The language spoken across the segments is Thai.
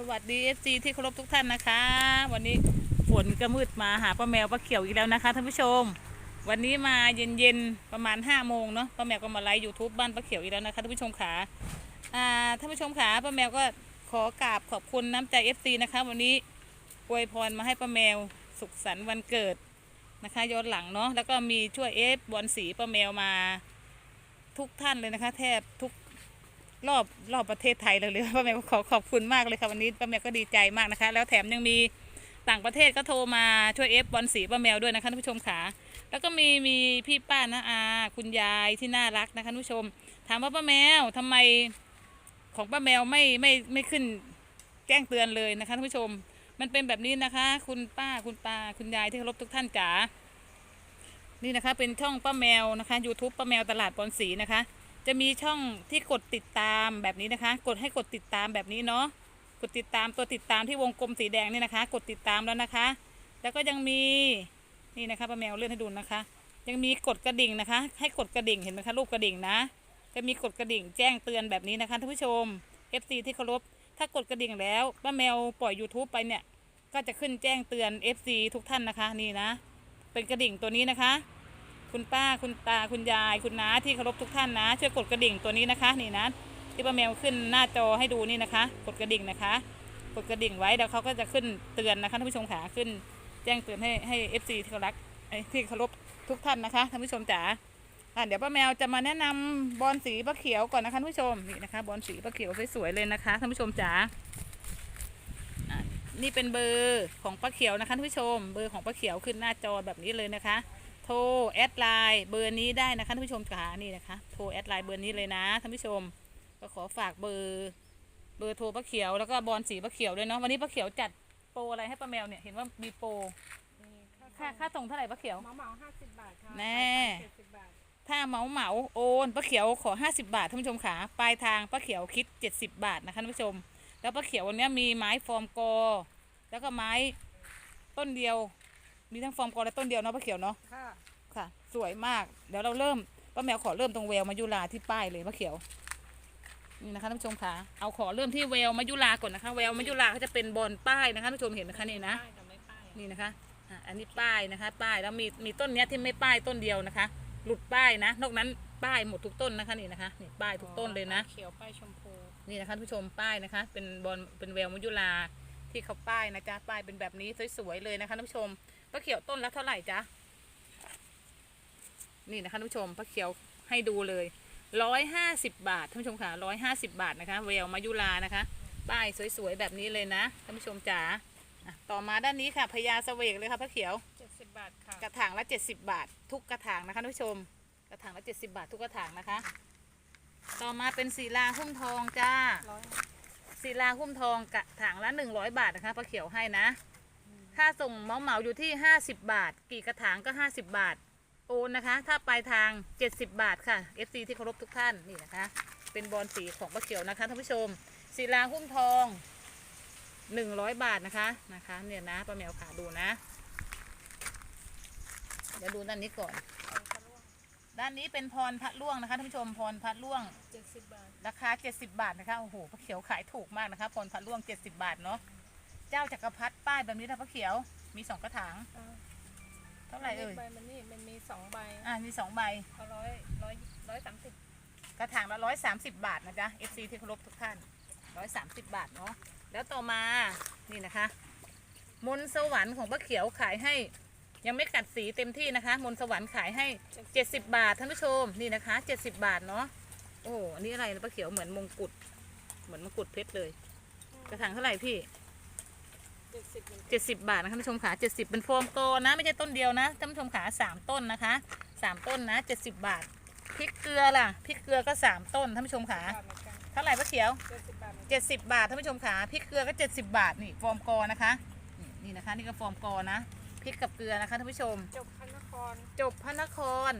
สวัสดี FC ที่เคารพทุกท่านนะคะ วันนี้ฝนก็มืดมาหาป้าแมวป้าเขียวอีกแล้วนะคะท่านผู้ชม วันนี้มาเย็นๆประมาณ5้าโมงเนาะป้าแมวก็มาไลฟ์ยูทูบบ้านป้าเขียวอีกแล้วนะคะท่านผู้ชมขาอ่าท่านผู้ชมขาป้าแมวก็ขอกราบขอบคุณน้ำใจ FC นะคะ วันนี้อวยพรมาให้ป้าแมวสุขสันต์วันเกิดนะคะย้อนหลังเนาะแล้วก็มีช่วยเอฟบอลสีป้าแมวมาทุกท่านเลยนะคะ แทบทุก รอบรอบประเทศไทยเลยเลยป้าแมวขอขอบคุณมากเลยค่ะวันนี้ป้าแมวก็ดีใจมากนะคะ แล้วแถมยังมีต่างประเทศก็โทรมาช่วยเอฟบอลสีป้าแมวด้วยนะคะท่านผู้ชมขาแล้วก็มีมีพี่ป้านะอาคุณยายที่น่ารักนะคะท่านผู้ชม ถามว่าป้าแมวทำไมของป้าแมวไม่ไม่ไม่ขึ้นแจ้งเตือนเลยนะคะท่านผู้ชม มันเป็นแบบนี้นะคะ คุณป้าคุณปาคุณยายที่เคารพทุกท่านจ๋านี่นะคะเป็นช่องป้าแมวนะคะ YouTube ป้าแมวตลาดบอลสีนะคะ จะมีช่องที่กดติดตามแบบนี้นะคะ กดให้กดติดตามแบบนี้เนาะกดติดตามตัวติดตามที่วงกลมสีแดงนี่นะคะ กดติดตามแล้วนะคะ แล้วก็ยังมีนี่นะคะป้าแมวเลื่อนให้ดูนะคะ ยังมีกดกระดิ่งนะคะ ให้กดกระดิ่งเห็นไหมคะรูปกระดิ่งนะ จะมีกดกระดิ่งแจ้งเตือนแบบนี้นะคะท่านผู้ชม FC ที่เคารพถ้ากดกระดิ่งแล้วป้าแมวปล่อย YouTube ไปเนี่ยก็จะขึ้นแจ้งเตือน FC ทุกท่านนะคะ นี่นะ เป็นกระดิ่งตัวนี้นะคะ คุณป้าคุณตาคุณยาย คุณน้าที่เคารพทุกท่านนะ ช่วยกดกระดิ่งตัวนี้นะคะ นี่นะที่ป้าแมวขึ้นหน้าจอให้ดูนี่นะคะ กดกระดิ่งนะคะ กดกระดิ่งไว้เดี๋ยวเขาก็จะขึ้นเตือนนะคะท่านผู้ชมขาขึ้น แจ้งเตือนให้ให้เอฟซีที่เขารักที่เคารพทุกท่านนะคะท่านผู้ชมจ๋าอะเดี๋ยวป้าแมวจะมาแนะนำบอลสีป้าเขียวก่อนนะคะท่านผู้ชมนี่นะคะบอลสีป้าเขียวสวยๆเลยนะคะท่านผู้ชมจ๋านี่เป็นเบอร์ของป้าเขียวนะคะท่านผู้ชม เบอร์ของป้าเขียวขึ้นหน้าจอแบบนี้เลยนะคะ โทรแอดไลน์เบอร์นี้ได้นะคะท่านผู้ชมค่ะนี่นะคะโทรแอดไลน์เบอร์นี้เลยนะท่านผู้ชม ก็ขอฝากเบอร์เบอร์โทรป้าเขียวแล้วก็บอลสีป้าเขียวด้วยเนาะวันนี้ป้าเขียวจัดโปรอะไรให้ป้าแมวเนี่ยเห็นว่ามีโปรค่าค่าส่งเท่าไหร่ป้าเขียวเหมาเหมาห้าสิบบาทค่ะแน่เจ็ดสิบบาทถ้าเหมาเหมาโอนป้าเขียวขอ 50 บาทท่านผู้ชมขาปลายทางป้าเขียวคิด 70 บาทนะคะท่านผู้ชม แล้วป้าเขียววันนี้มีไม้ฟอร์มกอ แล้วก็ไม้ต้นเดียว มีทั้งฟอร์มกอและต้นเดียวเนาะป้าเขียวเนาะค่ะ ค่ะ สวยมาก เดี๋ยวเราเริ่มป้าแมวขอเริ่มตรงเวลมายุราที่ป้ายเลยมะเขียว นี่นะคะท่านผู้ชมคะเอาขอเริ่มที่เวลมายุราก่อนนะคะเวลมายุราเขาจะเป็นบอลป้ายนะคะท่านผู้ชมเห็นนะคะนี่นะป้ายกับไม่ป้ายนี่นะคะอะอันนี้ป้ายนะคะ ป้ายแล้วมีมีต้นเนี้ยที่ไม่ป้ายต้นเดียวนะคะ หลุดป้ายนะ นอกนั้นป้ายหมดทุกต้นนะคะนี่นะคะนี่ป้ายทุกต้นเลยนะ เขียวป้ายชมพู นี่นะคะท่านผู้ชมป้ายนะคะ เป็นบอลเป็นเวลมายุราที่เขาป้ายนะจ๊ะป้ายเป็นแบบนี้สวยๆเลยนะคะท่านผู้ชม ป้าเขียวต้นละเท่าไหร่จ๊ะ นี่นะคะท่านผู้ชมป้าเขียวให้ดูเลยร้อยห้าสิบบาทท่านผู้ชมค่ะร้อยห้าสิบบาทนะคะเวลมายุรานะคะ ป้ายสวยๆแบบนี้เลยนะท่านผู้ชมจ๋าอะต่อมาด้านนี้ค่ะพญาเสวกเลยค่ะป้าเขียวเจ็ดสิบบาทค่ะกระถางละ70บาท ทุกกระถางนะคะท่านผู้ชม กระถางละ70บาททุกกระถางนะคะ ต่อมาเป็นศิลาหุ้มทองจ้าร้อยศิลาหุ้มทองกระถางละ100บาทนะคะป้าเขียวให้นะ ค่าส่งเหมาเหมาๆอยู่ที่ 50 บาท กี่กระถางก็ 50 บาท โอนนะคะ ถ้าปลายทาง 70 บาทค่ะ FC ที่เคารพทุกท่านนี่นะคะ เป็นบอลสีของป้าเขียวนะคะท่านผู้ชมศิลาหุ้มทอง 100 บาทนะคะนะคะ เนี่ยนะป้าแมวขาดูนะ เดี๋ยวดูด้านนี้ก่อน ด้านนี้เป็นพรพระล่วงนะคะท่านผู้ชมพรพระล่วงเจ็ดสิบบาท ราคา 70 บาทนะคะโอ้โหพระเขียวขายถูกมากนะคะพรพระล่วง 70 บาทเนาะ เจ้าจักรพรรดิป้ายแบบนี้นะพระเขียว มีสองกระถาง อ่าเท่าไหร่เอ่ย ใบมันนี่มันมีสองใบอ่ามีสองใบ เอาร้อยร้อยร้อยสามสิบกระถางละร้อยสามสิบบาทนะจ๊ะ FC ที่เคารพทุกท่านร้อยสามสิบบาทเนาะ แล้วต่อมา นี่นะคะ มนต์สวรรค์ของพระเขียวขายให้ ยังไม่กัดสีเต็มที่นะคะ มนต์สวรรค์ขายให้70บาทท่านผู้ชม นี่นะคะ70บาทเนาะ โอ้โหอันนี้อะไรนะป้าเขียวเหมือนมงกุฎ เหมือนมงกุฎเพชรเลย กระถางเท่าไหร่พี่ เจ็ดสิบมัน70บาทนะคะท่านผู้ชมขา70เป็นโฟมโตนะ ไม่ใช่ต้นเดียวนะท่านผู้ชมขาสามต้นนะคะสามต้นนะ70บาทพริกเกลือล่ะพริกเกลือก็สามต้นท่านผู้ชมขาบาทเหมือนกันเท่าไหร่ป้าเขียวเจ็ดสิบบาทเหมือนกันเจ็ดสิบบาทท่านผู้ชมขาพริกเกลือก็เจ็ดสิบบาทนี่ฟอร์มกอนะคะนี่นี่นะคะ นี่ก็ฟอร์มกอนะพริกกับเกลือนะคะท่านผู้ชม จบพระนครจบพระนคร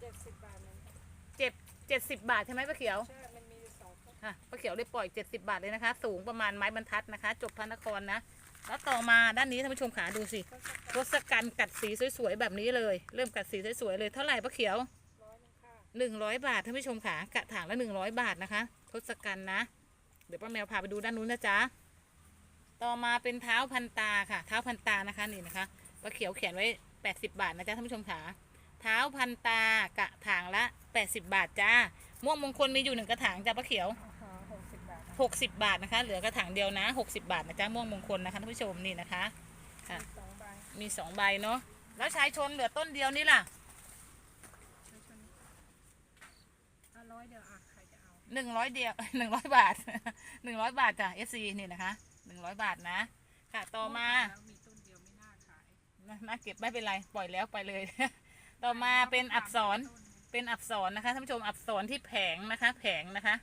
เจ็ดสิบบาทเหมือนกันเจ็ดเจ็ดสิบบาทใช่ไหมป้าเขียวใช่ มันมีอยู่ะป้าเขียวได้ปล่อยเจ็ดสิบาทเลยนะคะ สูงประมาณไม้บรรทัดนะคะ จบพระนครนะ แล้วต่อมาด้านนี้ท่านผู้ชมขาดูสิต้นสักรสกันกัดสีสวยๆแบบนี้เลย เริ่มกัดสีสวยๆเลยเท่าไหร่ป้าเขียวหนึ่งร้อยบาทท่านผู้ชมขากระถางละหนึ่งร้อยบาทนะคะทศกัณฐ์นะ เดี๋ยวป้าแมวพาไปดูด้านนู้นนะจ๊ะ ต่อมาเป็นเท้าพันตาค่ะ เท้าพันตานะคะนี่นะคะปลาเขียวเขียนไว้80บาทนะจ๊ะท่านผู้ชมขาเท้าพันตากระถางละ80บาทจ้าม่วงมงคลมีอยู่หนึ่งกระถางจ้าปลาเขียว 60 บาทนะคะ เหลือกระถางเดียวนะ 60 บาทนะจ๊ะม่วงมงคลนะคะท่านผู้ชมนี่นะคะค่ะสองใบมีสองใบเนาะแล้วชายชนเหลือต้นเดียวนี่ล่ะไม่ชนอะร้อยเดียวอะใครจะเอาหนึ่งร้อยเดียวหนึ่งร้อยบาทหนึ่งร้อยบาทจ้ะ FC นี่นะคะหนึ่งร้อยบาทนะ ค่ะต่อมา แล้วมีต้นเดียวไม่น่าขายนะน่าเก็บไม่เป็นไร ปล่อยแล้วไปเลย ต่อมาเป็นอักษร เป็นอักษรนะคะท่านผู้ชมอักษรที่แผงนะคะ แผงนะคะ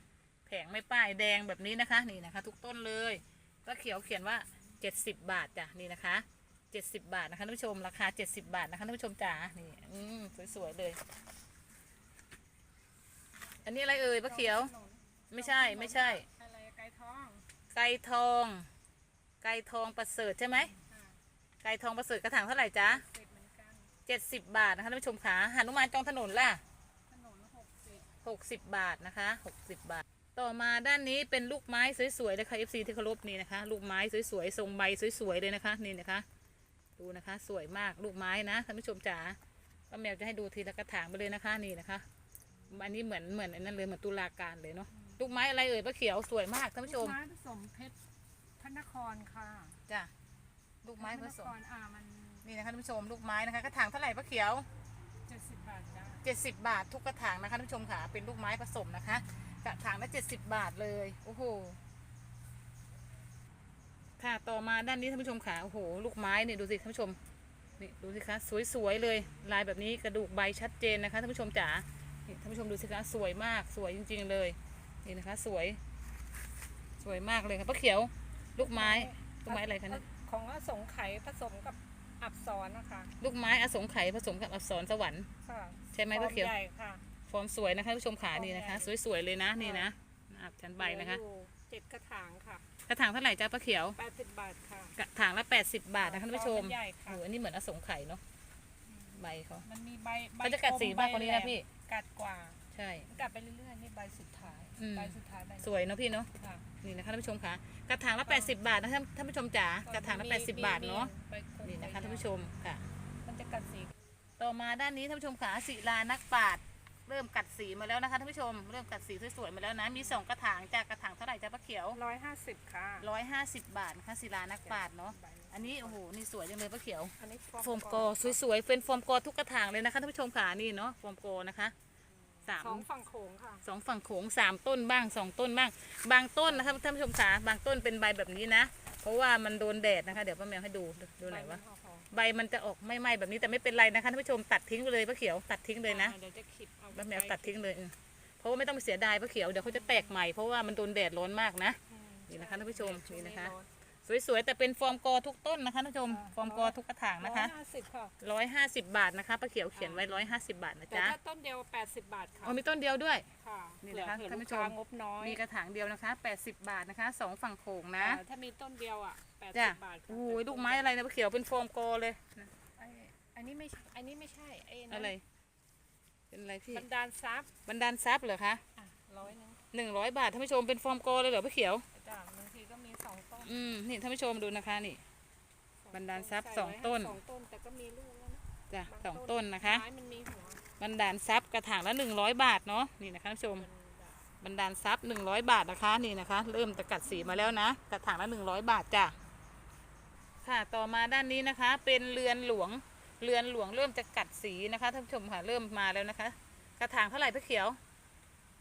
แผงไม่ป้ายแดงแบบนี้นะคะนี่นะคะ ทุกต้นเลยก็เขียวเขียนว่า 70 บาทจ้ะนี่นะคะ 70 บาทนะคะท่านผู้ชมราคา 70 บาทนะคะท่านผู้ชมจ๋านี่อืมสวยๆเลย อันนี้อะไรเอ่ยป้าเขียว ไม่ใช่ไม่ใช่ อะไรไก่ทองไก่ทอง ไก่ทองประเสริฐใช่ไหมอะไก่ทองประเสริฐกระถางเท่าไหร่จ๊ะเสร็จเหมือนกันเจ็ดสิบบาทนะคะท่านผู้ชมขาหานุมานจองถนนล่ะถนนหกสิบหกสิบบาทนะคะหกสิบบาท ต่อมาด้านนี้เป็นลูกไม้สวยๆเลยค่ะ FC ที่เคารพนี่นะคะ ลูกไม้สวยๆทรงใบสวยๆเลยนะคะนี่นะคะ ดูนะคะสวยมากลูกไม้นะท่านผู้ชมจ๋าป้าแมวจะให้ดูทีละกระถางไปเลยนะคะนี่นะคะ อันนี้เหมือนเหมือนอันนั้นเลยเหมือนตุลาการเลยเนาะลูกไม้อะไรเอ่ยป้าเขียวสวยมากท่านผู้ชมลูกไม้ผสมเพชรพระนครค่ะจ้ะลูกไม้ผสพมระนครอ่ามันนี่นะคะท่านผู้ชมลูกไม้นะคะกระถางเท่าไหร่ป้าเขียวเจ็ดสิบบาทจ้า70 บาททุกกระถางนะคะท่านผู้ชมค่ะเป็นลูกไม้ผสมนะคะ กระถางละ70บาทเลย โอ้โห ค่ะ ต่อมาด้านนี้ท่านผู้ชมค่ะ โอ้โห ลูกไม้เนี่ยดูสิท่านผู้ชม นี่ดูสิคะ สวยๆเลย ลายแบบนี้กระดูกใบชัดเจนนะคะท่านผู้ชมจ๋า นี่ท่านผู้ชมดูสิคะ สวยมาก สวยจริง ๆเลย นี่นะคะ สวย สวยมากเลยค่ะป้าเขียว ลูกไม้ ลูกไม้อะไรคะเนี่ยของอสงไขยผสมกับอับซรนะคะ ลูกไม้อสงไขยผสมกับอักษรสวรรค์ ค่ะใช่ไหมป้าเขียว ฟอร์ใหญ่ค่ะ ฟอร์มสวยนะคะท่านผู้ชมขานี่นะคะฟอร์มใหญ่สวยๆเลยนะนี่ค่ะนะอาบชั้นใบนะคะเหลืออยู่เจ็ดกระถางค่ะ กระถางเท่าไหร่จ้าป้าเขียวแปดสิบบาทค่ะ กระถางละ80บาทนะคะท่านผู้ชมฟอร์ใหญ่โอ้ค่ะโหอันนี้เหมือนอสงไข่เนาะใบเขามันมีใบใบเขาจะกัดสีคมมากกว่านี้นะใบแหลมพี่กัดกว่าใช่กัดไปเรื่อยๆนี่ใบสุดท้ายอืมใบสุดท้ายใบสวยเนาะพี่เนาะค่ะนี่นะคะท่านผู้ชมค่ะกระถางละ 80 บาทนะท่านท่านผู้ชมจ๋ากระถางละมี80 บาทเนาะใบคมนี่นะคะใบท่านผู้ชมค่ะ มันจะกัดสีต่อมาด้านนี้ท่านผู้ชมขาศิลานักปราชญ์ เริ่มกัดสีมาแล้วนะคะท่านผู้ชม เริ่มกัดสีสวยๆมาแล้วนะ มีสองกระถางจากกระถางเท่าไหร่จ้าป้าเขียวร้อยห้าสิบค่ะ150บาทนะคะศิลานักปราชญ์เนาะ อันนี้โอ้โห นี่สวยจังเลยป้าเขียว อันนี้โฟมกอสวยๆเป็นโฟมกอทุกกระถางเลยนะคะท่านผู้ชมขานี่เนาะโฟมกอนะคะสามสองฝั่งโขงค่ะสองฝั่งโขงสามต้นบ้างสองต้นบ้าง บางต้นนะคะท่านผู้ชมขาบางต้นเป็นใบแบบนี้นะ เพราะว่ามันโดนแดดนะคะ เดี๋ยวป้าแมวให้ดูดูหน่อยวะใบมันห่อใบมันจะออกไม่ไหม้แบบนี้แต่ไม่เป็นไรนะคะท่านผู้ชมตัดทิ้งไปเลยป้าเขียวตัดทิ้งๆเลยนะอ่าเดี๋ยวจะขิดเอา ป้าแมวตัดทิ้งเลยอืมเพราะว่าไม่ต้องไปเสียดายป้าเขียวเดี๋ยวเขาจะแตกใหม่เพราะว่ามันโดนแดดร้อนมากนะอืมนี่นะคะท่านผู้ชมช่วงนี่นะคะร้อสวยๆแต่เป็นฟอร์มกอทุกต้นนะคะท่านผู้ชมฟอร์มกอทุกกระถางนะคะร้อยห้าสิบค่ะร้อยห้าสิบบาทนะคะป้าเขียวเขียนไว้ร้อยห้าสิบบาทนะแต่จ๊ะถ้าต้นเดียวแปดสิบบาทค่ะอ๋อมีต้นเดียวด้วยค่ะนี่นะคะเผื่อท่านผู้ลูกค้ชมงบน้อยมีกระถางเดียวนะคะ80บาทนะคะสองฝั่งโขงนะอ่าถ้ามีต้นเดียวอะแปดจ้ะสิบบาทค่ะโอ้ยลูกไม้อะไรนะป้าเขียวเป็นโฟมโกเลยไอ้อันนี้ไม่ใช่อันนี้ไม่ใช่ไอ้นั่นอะไร เป็นอะไรพี่บันดาลทรัพย์บันดาลทรัพย์เหรอคะอะร้อยหนึงหนึ่งร้อยบาทท่านผู้ชมเป็นโฟมโกเลยเหรอป้าเขียว จ้ะบางทีก็มีสองต้นอืมนี่ท่านผู้ชมดูนะคะนี่สอบันดาลทรัพย์ใสองต้น สองต้นแต่ก็มีลูกแล้วนะจ้ะบาสองต้นนะคะ ไม้มันมีหัวบันดาลทรัพย์กระถางละหนึ่งร้อยบาทเนาะนี่นะคะท่านผู้ชมมันแบบบันดาลทรัพย์หนึ่งร้อยบาทนะคะนี่นะคะ เริ่มจะกัดสีมาแล้วนะกระถางละหนึ่งร้อยบาทจ้ะค่ะต่อมาด้านนี้นะคะ เป็นเรือนหลวง เรือนหลวงเริ่มจะกัดสีนะคะท่านผู้ชมค่ะเริ่มมาแล้วนะคะ กระถางเท่าไหร่พี่เขียว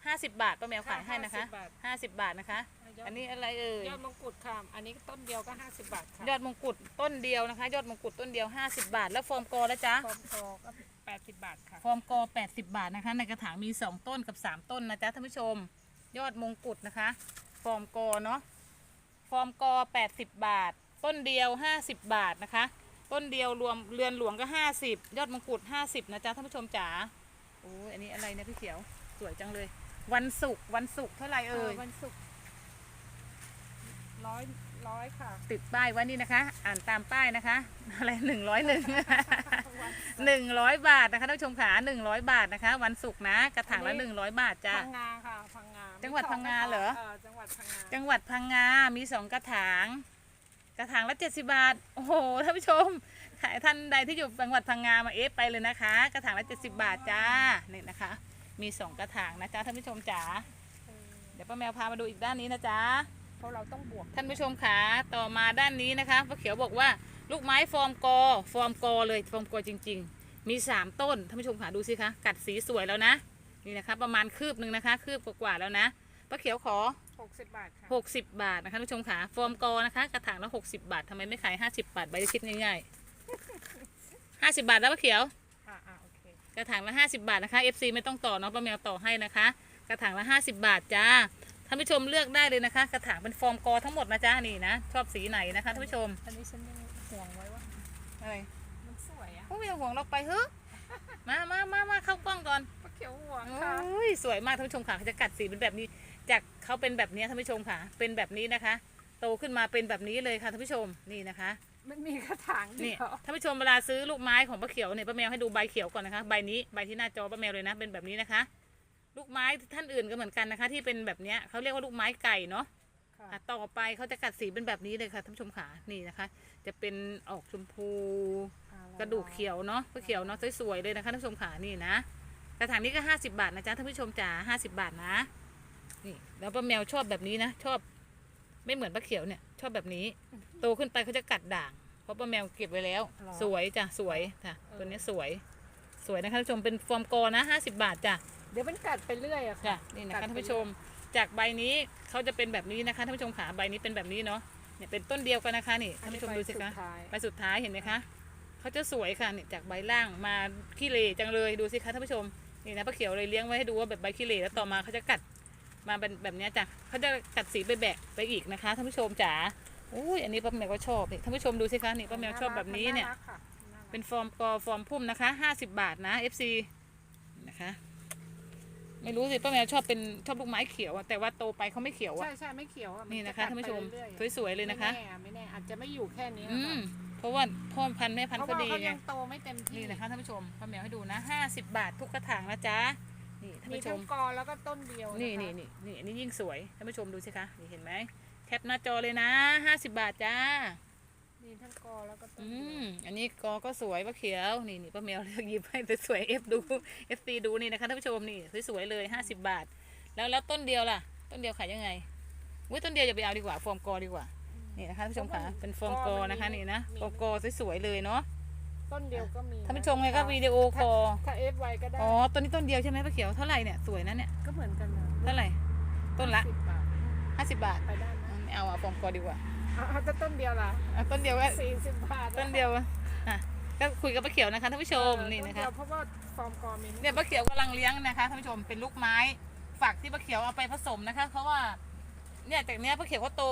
ห้าสิบบาทป้าแมวขายให้นะคะห้าสิบบาทนะคะ ยดอันนี้อะไรเอ่ยยอดมงกุฎค่ะ อันนี้ต้นเดียวก็ห้าสิบบาทค่ะยอดมงกุฎต้นเดียวนะคะ ยอดมงกุฎต้นเดียว 50 บาท แล้วฟอร์มกอแล้วจ๊ะ ฟอร์มโตก็แปดสิบบาทค่ะ ฟอร์มกอ 80 บาทนะคะ ในกระถางมี 2 ต้นกับ 3 ต้นนะจ๊ะท่านผู้ชม ยอดมงกุฎนะคะ ฟอร์มกอเนาะ ฟอร์มกอ 80 บาท ต้นเดียว 50 บาทนะคะ ต้นเดียวรวมเรือนหลวงก็50ยอดมงกุฎ50นะจ๊ะท่านผู้ชมจ๋าโอ้ยอันนี้อะไรเนี่ยพี่เขียวสวยจังเลย วันศุกร์วันศุกร์เท่าไหร่เอ่ยวันศุกร์ร้อยร้อยค่ะ ติดป้ายไว้นี่นะคะ อ่านตามป้ายนะคะ อะไรหนึ่งร้อยหนึ่งหนึ่งร้อยบาทนะคะท่านผู้ชมขาหนึ่งร้อยบาทนะคะ วันศุกร์นะ กระถางละหนึ่งร้อยบาทจ้ะพังงาค่ะพังงาจังหวัดพังงาเหรอจังหวัดพังงาจังหวัดพังงามีสองกระถาง กระถางละ 70 บาท โอ้โหท่านผู้ชมขายท่านใดที่อยู่จังหวัดพังงามาเอฟไปเลยนะคะ กระถางละ 70 บาทจ้านี่นะคะ มีสองกระถางนะจ๊ะท่านผู้ชมจ๋าเออเดี๋ยวป้าแมวพามาดูอีกด้านนี้นะจ๊ะเพราะเราต้องบวกท่านผู้ชมขาต่อมาด้านนี้นะคะป้าเขียวบอกว่าลูกไม้ฟอร์มกอฟอร์มกอเลยฟอร์มกอจริง ๆ มี 3 ต้นท่านผู้ชมขาดูสิคะกัดสีสวยแล้วนะนี่นะคะ ประมาณคืบหนึ่งนะคะ คืบกว่าๆแล้วนะป้าเขียวขอ 60บาทค่ะ60บาทนะคะท่านผู้ชมขาฟอร์มกอนะคะ กระถางละ60บาททำไมไม่ขาย50บาทใบละคิดง่ายๆ50บาทแล้วป้าเขียวอ่าอ่าโอเคกระถางละ50บาทนะคะ FC ไม่ต้องต่อเนาะป้าแมวต่อให้นะคะ กระถางละ50บาทจ้าท่านผู้ชมเลือกได้เลยนะคะ กระถางเป็นฟอร์มกอทั้งหมดนะจ้านี่นะชอบสีไหนนะคะท่านผู้ชมอันนี้ฉันยังห่วงไว้ว่าอะไรมันสวยอะโอ้ไม่ต้องห่วงเราไปเฮ้อะมามามามาเข้ากล้องก่อนปลาเขียวห่วงโอค่ะ้ยสวยมากท่านผู้ชมค่ะเขาจะกัดสีเป็นแบบนี้ จากเขาเป็นแบบนี้ท่านผู้ชมค่ะ เป็นแบบนี้นะคะ โตขึ้นมาเป็นแบบนี้เลยค่ะท่านผู้ชมนี่นะคะมันมีกระถางเดีนี่ยวท่านผู้ชมเวลาซื้อลูกไม้ของป้าเขียวเนี่ยป้าแมวให้ดูใบเขียวก่อนนะคะใบนี้ใบที่หน้าจอป้าแมวเลยนะ เป็นแบบนี้นะคะ ลูกไม้ท่านอื่นก็เหมือนกันนะคะ ที่เป็นแบบเนี้ยเขาเรียกว่าลูกไม้ไก่เนาะ ค่ะอะต่อไปเขาจะกัดสีเป็นแบบนี้เลยค่ะท่านผู้ชมขานี่นะคะ จะเป็นออกชมพูกระดูกเขียวเนาะก็เขียวเนาะสวยๆเลยนะคะท่านผู้ชมขานี่นะกระถางนี้ก็ห้าสิบาทนะจ๊ะท่านผู้ชมจ๋าห้าสิบาทนะ นี่แล้วป้าแมวชอบแบบนี้นะ ชอบ ไม่เหมือนป้าเขียวเนี่ย ชอบแบบนี้ โตขึ้นไปเขาจะกัดด่าง เพราะป้าแมวเก็บไว้แล้วสวยจ้ะสวยจ้ะตัวนี้สวย สวยนะคะท่านผู้ชมเป็นฟอร์มกอนะห้าสิบาทจ้ะ เดี๋ยวมันกัดไปเรื่อยอะจ้ะค่ะนี่นะคะท่านผู้ชมจากใบนี้เขาจะเป็นแบบนี้นะคะท่านผู้ชมขาใบนี้เป็นแบบนี้เนาะเนี่ยเป็นต้นเดียวกันนะคะนี่ท่านผู้ชมดูสิคะท้าย ใบสุดท้ายเห็นไหมคะเขาจะสวยค่ะเนี่ยจากใบล่างมาขี้เหร่จังเลยดูสิคะท่านผู้ชมนี่นะป้าเขียวเลยเลี้ยงไว้ให้ดูว่าแบบใบขี้เหร่แล้วต่อมาเขาจะกัด มาเป็นแบบเนี้ยจ้ะเขาจะกัดสีไปแบะไปอีกนะคะท่านผู้ชมจ๋าอุ้ยอันนี้ป้าแมวก็ชอบนี่ท่านผู้ชมดูสิคะนี่ป้าแมวชอบแบบนี้เนี่ยารักค่ะารักเป็นฟอร์มกอฟอร์มพุ่มนะคะห้าสิบบาทนะ FC นะคะไม่รู้สิป้าแมวชอบเป็นชอบลูกไม้เขียวอะแต่ว่าโตไปเขาไม่เขียวอะใช่ใช่ไม่เขียวอะนี่นะคะจกัดท่านผู้ชมไปเรื่อยๆสวยๆเลยนะคะไม่แน่ไม่แน่อาจจะไม่อยู่แค่นี้อืนะมคะเพราะว่าพ่อพันธุ์แม่พันเพธุ์ราะเขาว่าดีเขาไงยังโตไม่เต็มที่นี่นะคะท่านผู้ชมป้าแมวให้ดูนะห้าสิบบาททุกกระถางนะจ๊ะ นี่ท่านมีผู้ชทั้ม งกอแล้วก็ต้นเดียวนี่ะคะนี่นี่นี่อันนี้ยิ่งสวย ท่านผู้ชมดูสิคะ นี่เห็นไหมแคปหน้าจอเลยนะห้าสิบบาทจ้า มีทั้งกอแล้วก็ต้นอืเดียวมอันนี้กอก็สวยป้าเขียว นี่นี่ป้าแมวเลือกหยิบให้สวยเอฟดูเอฟซีดูนี่นะคะท่านผู้ชมนี่สวยๆเลยห้าสิบบาท แล้วแล้วต้นเดียวล่ะ ต้นเดียวขายยังไงอุ้ยต้นเดียวอย่าไปเอาดีกว่าฟอร์มกอดีกว่า นี่นะคะท่านผู้ชมค่ะ เป็นฟอร์มกอนะคะนี่นะฟอร์มกอสวยๆเลยเนาะ ต้นเดียวก็มีท่านผู้ชมไงก็วิดีโอคอลถ้าเอฟไว้ก็ได้ อ๋อต้นนี้ต้นเดียวใช่ไหมป้าเขียวเท่าไหร่เนี่ยสวยนะเนี่ยก็เหมือนกันนะเท่าไหร่ต้นละสิบบาทห้าสิบบาทไปได้ไหมไม่เอาอะฟอร์มกอดีกว่าเอาเอาแต่ต้นเดียวล่ะเอาต้นเดียวก็สี่สิบบาทต้นเดียวอะก็คุยกับป้าเขียวนะคะท่านผู้ชมเออนี่ต้นะเดีคะยวเพราะว่าฟอร์มกอมีเนี่ยป้าเขียวกำลังเลี้ยงนะคะท่านผู้ชมเป็นลูกไม้ฝักที่ป้าเขียวเอาไปผสมนะคะ เพราะว่าเนี่ยจากเนี้ยป้าเขียวเขาโต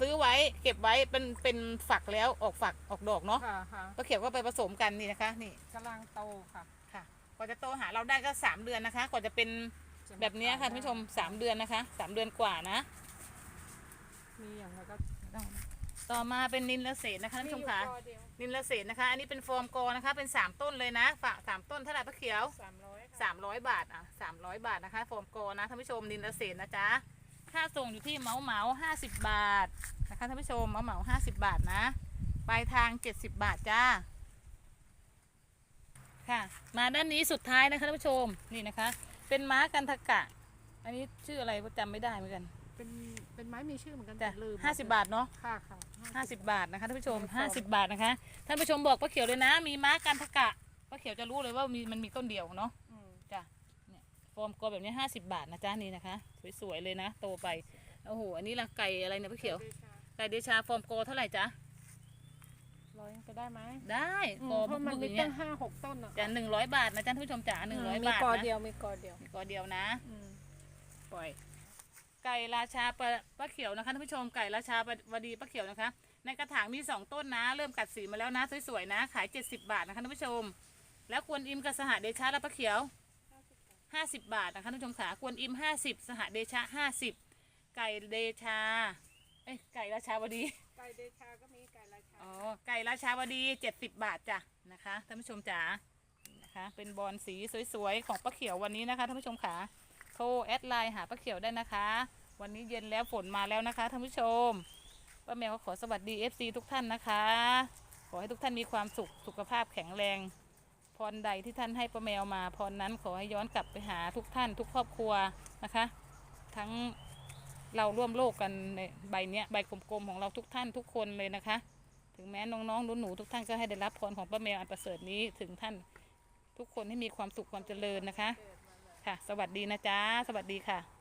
ซื้อไว้เก็บไว้เป็นเป็นฝักแล้วออกฝักออกดอกเนาะค่ะค่ะป้าเขียวก็ไปผสมกันนี่นะคะ นี่กำลังโตค่ะค่ะกว่าจะโตหาเราได้ก็สามเดือนนะคะ กว่าจะเป็นแบบเนี้ยค่ะท่านผู้ชมสามเดือนนะคะสามเดือนกว่านะมีอย่างแล้วก็ต่อมาเป็นนินละเศษนะคะท่านผู้ชมค่ะอยู่กอเดียวนินละเศษนะคะ อันนี้เป็นฟอร์มกอนะคะ เป็นสามต้นเลยนะฝากสามต้นเท่าไหร่ป้าเขียวสามร้อยค่ะสามร้อยบาทอะสามร้อยบาทนะคะ ฟอร์มกอนะท่านผู้ชมนินละเศษนะจ๊ะ ค่าส่งอยู่ที่เหมาเหมาห้าสิบบาทนะคะท่านผู้ชมเหมาเหมาห้าสิบบาทนะปลายทางเจ็ดสิบบาทจ้า ค่ะ มาด้านนี้สุดท้ายนะคะท่านผู้ชมนี่นะคะ เป็นม้ากันทกะ อันนี้ชื่ออะไรก็จำไม่ได้เหมือนกัน เป็นเป็นไม้มีชื่อเหมือนกันจ้ะแต่ลืมห้าสิบบาทเนาะค่ะค่ะห้าสิบบาทนะคะท่านผู้ชมไม่ห้าฟ้สิองบบาทนะคะท่านผู้ชมบอกป้าเขียวเลยนะ มีม้ากันทกะป้าเขียวจะรู้เลยว่ามีมันมีต้นเดียวเนาะอืมจ้ะเนี่ย ฟอร์มกอแบบนี้ห้าสิบบาทนะจ๊ะนี่นะคะ สวยๆเลยนะ โตไปโอ้โหอันนี้ละไก่อะไรเนี่ยป้าเขียวไก่เดชาฟอร์มกอเท่าไหร่จ๊ะร้อยก็ได้ไหมได้อืมกอเพราะมันบึมีกๆอย่างตั้เงี้ยงห้าหกต้นอะจ้ะหนึ่งร้อยบาทนะจ๊ะท่านผู้ชมจ๋าหนึ่งร้อยมีบาทกอนะเดียวมีกอเดียวมีกอเดียวนะอืมปล่อย ไก่ราชาปลาป้าเขียวนะคะท่านผู้ชมไก่ราชาบดีป้าเขียวนะคะ ในกระถางมีสองต้นนะ เริ่มกัดสีมาแล้วนะสวยๆนะ ขายเจ็ดสิบบาทนะคะท่านผู้ชม แล้วกวนอิมกับสหเดชาและป้าเขียว ห้าสิบบาทนะคะท่านผู้ชมขากวนอิมห้าสิบสหเดชาห้าสิบไก่เดชาเอ้ยไก่ราชาวดี ไก่เดชาก็มีไก่ราชาอ๋อ ไก่ราชาวดีเจ็ดสิบบาทจ้ะนะคะท่านผู้ชมจ๋านะคะ เป็นบอลสีสวยๆ ของป้าเขียววันนี้นะคะท่านผู้ชมขาโทรแอดไลน์หาป้าเขียวได้นะคะ วันนี้เย็นแล้วฝนมาแล้วนะคะท่านผู้ชมป้าป้าแมวก็ขอสวัสดี FC ทุกท่านนะคะ ขอให้ทุกท่านมีความสุขสุขภาพแข็งแรง พรใดที่ท่านให้ป้าแมวมาพรนั้นขอให้ย้อนกลับไปหาทุกท่านทุกครอบครัวนะคะ ทั้งเราร่วมโลกกันในใบเนี้ยใบกลมๆของเราทุกท่านทุกคนเลยนะคะ ถึงแม้น้องๆหนูๆทุกท่านก็ให้ได้รับพรของป้าแมวอันประเสริฐนี้ถึงท่านทุกคนให้มีความสุขความเจริญนะคะ ค่ะ สวัสดีนะจ๊ะ สวัสดีค่ะ